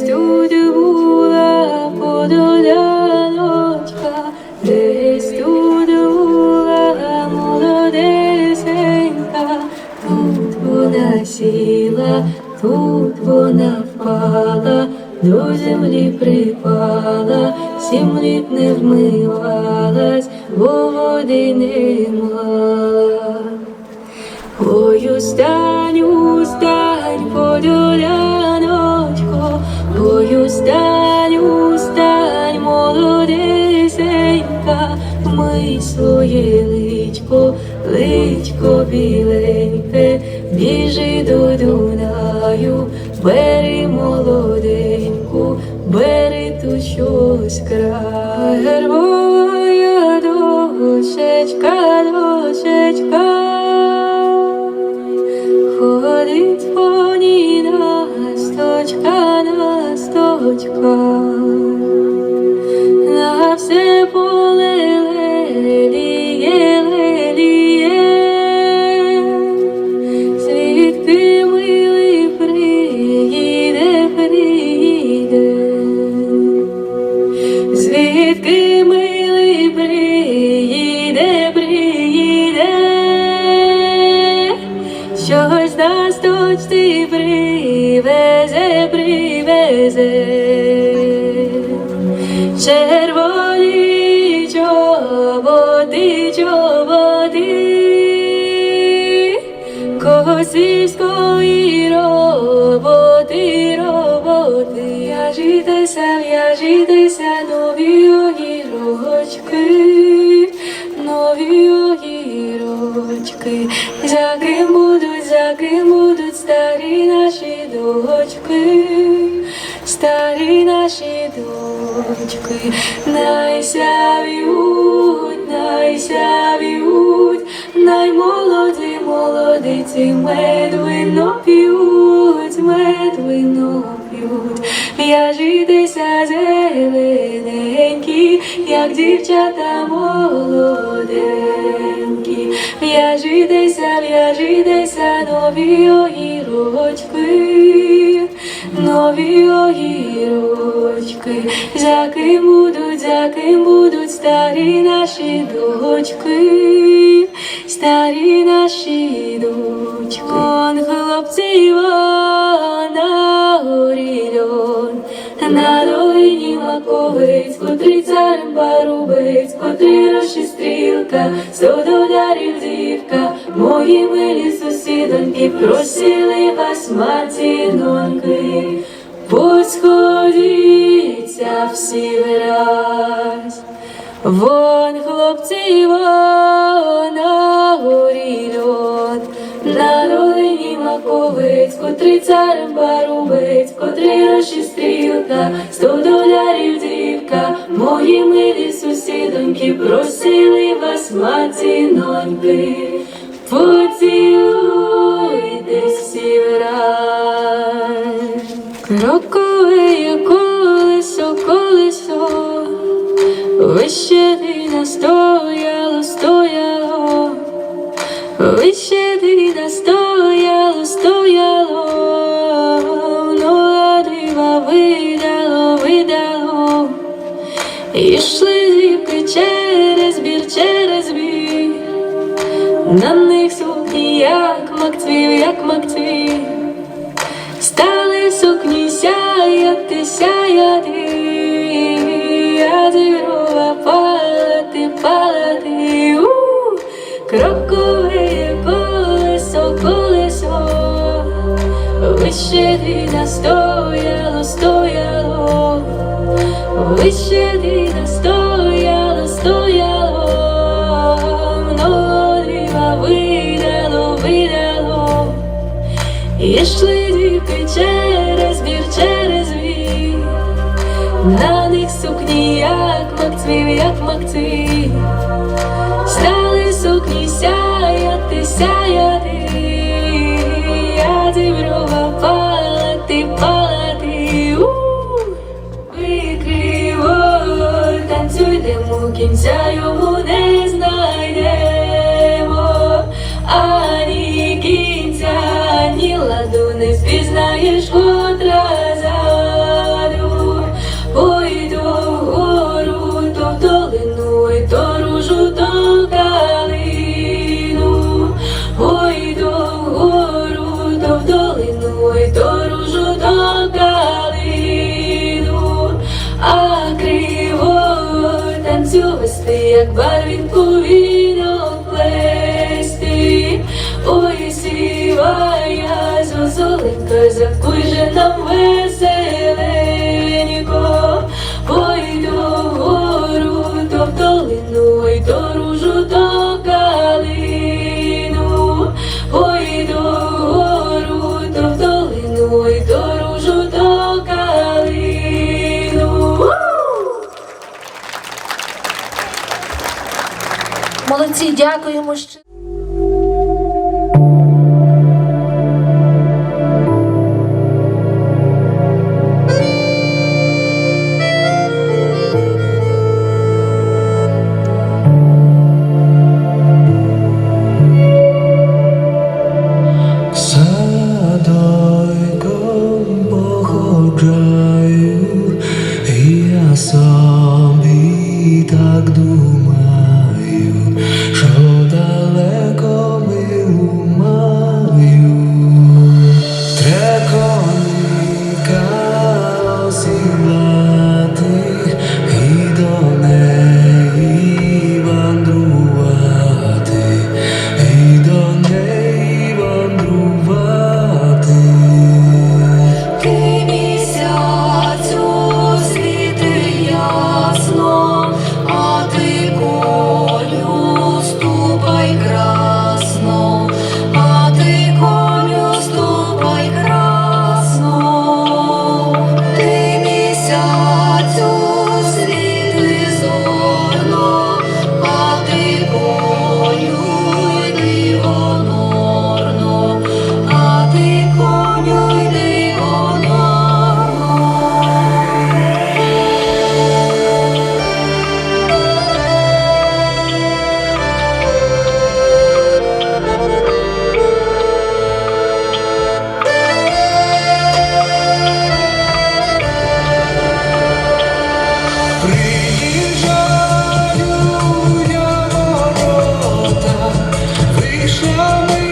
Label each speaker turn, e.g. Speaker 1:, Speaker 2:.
Speaker 1: Тут була подоляночка, десь тут була молодесенька, тут вона сіла, тут вона впала, до землі припала, сім літ не вмивалась, бо води не мала. Ой, устань, устань, подоляночко, своє личко, личко біленьке, біжи до Дунаю, бери молоденьку, бери ту щось край. Гербовая дощечка, дощечка, Ходить по ній насточка, в'яжітеся, нові огірочки, нові огірочки, за ким будуть, за ким будуть старі наші дочки, старі наші дочки, найсяв'ють, найсяв'ють, наймолоді молодиці, мед вино п'ють, мед вино п'ють, в'яжітеся зелененькі, як дівчата молоденькі, в'яжітеся, в'яжітеся, нові огірочки, нові огірочки, за ким будуть, за ким будуть старі наші дочки, старі наші дочки, он хлопці на горі на долині маковець, котрий царем парубець, котрий рощі стрілка, сто долярів дівка, мої милі сусідоньки, просили вас матіноньки, посходіться всі враз. Вон хлопці, вон на горі льон, на долині маковець, котрий царем парубець, стрілка, сто долярів дівка, мої милі сусідоньки, просили вас матіноньки, поцілуйте всі враз. Крокове колесо, колесо, вище Сукні сяяти, сяяти, а зірова палати, палати, у крокове колесо, колесо, вище ти настояло, стояло, вище ти настояло, стояло, много дива видало, видало. Ішли діти через бір, через вір, на них сукні, як макцвів, як макцвів, стали сукні сяяти, сяяти, я діброва палати, палати, у викриво, танцюйдемо, кінця йому не знайдемо, ані кінця, ні ладу не впізнаєш як барвінку вінок
Speaker 2: Молодці, дякуємо
Speaker 3: show me